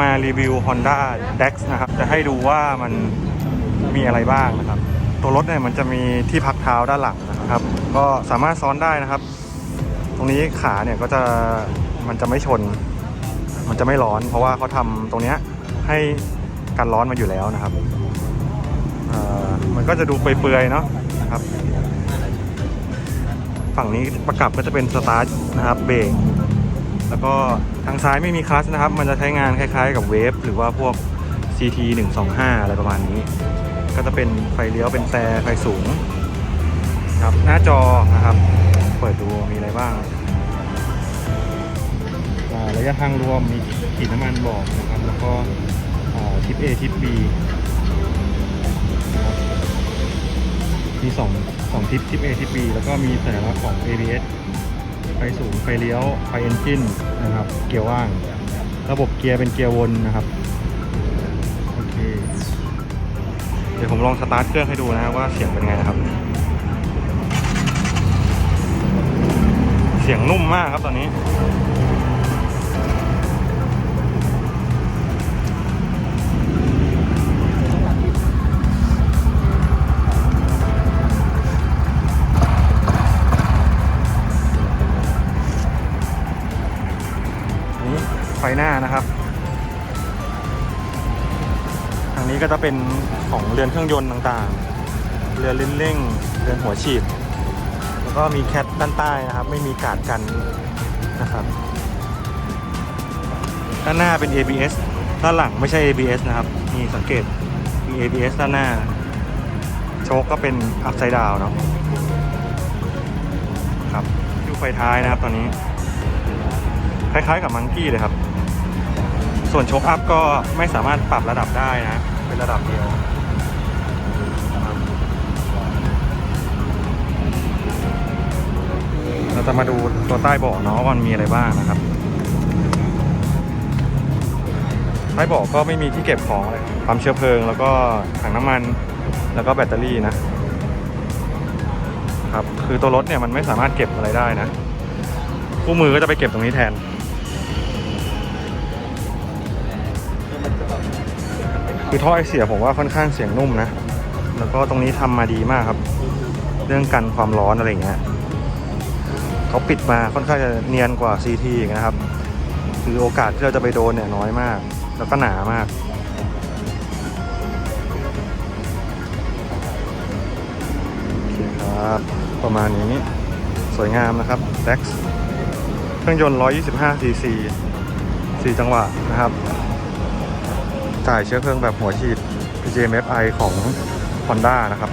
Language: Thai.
มารีวิว Honda Dex นะครับ จะให้ดูว่ามันมีอะไรบ้างนะครับ ตัวรถเนี่ยมันจะมีที่พักเท้าด้านหลังนะครับ ก็สามารถซ้อนได้นะครับ ตรงนี้ขาเนี่ยก็จะมันจะไม่ชน มันจะไม่ร้อน เพราะว่าเขาทำตรงเนี้ยให้กันร้อนมาอยู่แล้วนะครับเอ่อมันก็จะดูเปื่อยๆเนาะนะครับ ฝั่งนี้ประกับก็จะเป็นสตาร์ทนะครับเบรก แล้วก็ทางซ้ายไม่มีคลัตช์นะครับ มันจะใช้งานคล้ายๆ กับเวฟหรือว่าพวก CT 125 อะไรประมาณนี้ ก็จะเป็นไฟเลี้ยวเป็นแต่ไฟสูงครับหน้าจอนะครับ เปิดดูมีอะไรบ้างระยะทางรวมมีขีดน้ำมันบอกนะครับ แล้วก็ทิป A ทิป B มีสองสองทิปทิป A ทิป B แล้วก็มีสัญลักษณ์ของ ABS ไฟสูงไฟเลี้ยวไฟเอนจินนะครับ เกียร์ว่าง ระบบเกียร์เป็นเกียร์วนนะครับโอเคเดี๋ยวผมลองสตาร์ทเครื่องให้ดูนะครับว่าเสียงเป็นไงนะครับ เสียงนุ่มมากครับตอนนี้นี้ หน้านะครับ ทางนี้ก็จะเป็นของเรือนเครื่องยนต์ต่างๆ เรือลิ้นเร่ง เรือนหัวฉีด แล้วก็มีแคทด้านใต้นะครับ ไม่มีกาดกันนะครับ ด้านหน้าเป็น ABS ด้านหลังไม่ใช่ ABS นะครับมีสังเกตมี ABS ด้านหน้า โชคก็เป็น upside down เนาะครับดูไฟท้ายนะครับตอนนี้ คล้ายๆกับมังกี้เลยครับ ส่วนโชคอัพก็ไม่สามารถปรับระดับได้นะ เป็นระดับเดียวเราจะมาดูตัวใต้เบาะเนาะว่ามันมีอะไรบ้างนะครับ ใต้เบาะก็ไม่มีที่เก็บของอะไรปั๊มเชื้อเพลิง แล้วก็ถังน้ำมันแล้วก็แบตเตอรี่นะครับคือตัวรถเนี่ยมันไม่สามารถเก็บอะไรได้นะ คู่มือก็จะไปเก็บตรงนี้แทน คือท่อไอเสียผมว่าค่อนข้างเสียงนุ่มนะ แล้วก็ตรงนี้ทำมาดีมากครับ เรื่องกันความร้อนอะไรเงี้ยเขาปิดมาค่อนข้างจะเนียนกว่า CT อีกนะครับ คือโอกาสที่เราจะไปโดนเนี่ยน้อยมาก แล้วก็หนามากโอเคครับ ประมาณนี้สวยงามนะครับ Dex เครื่องยนต์ 125 cc 4 จังหวะนะครับ จ่ายเชื้อเพลิงแบบหัวฉีด PJMFI ของ Honda นะครับ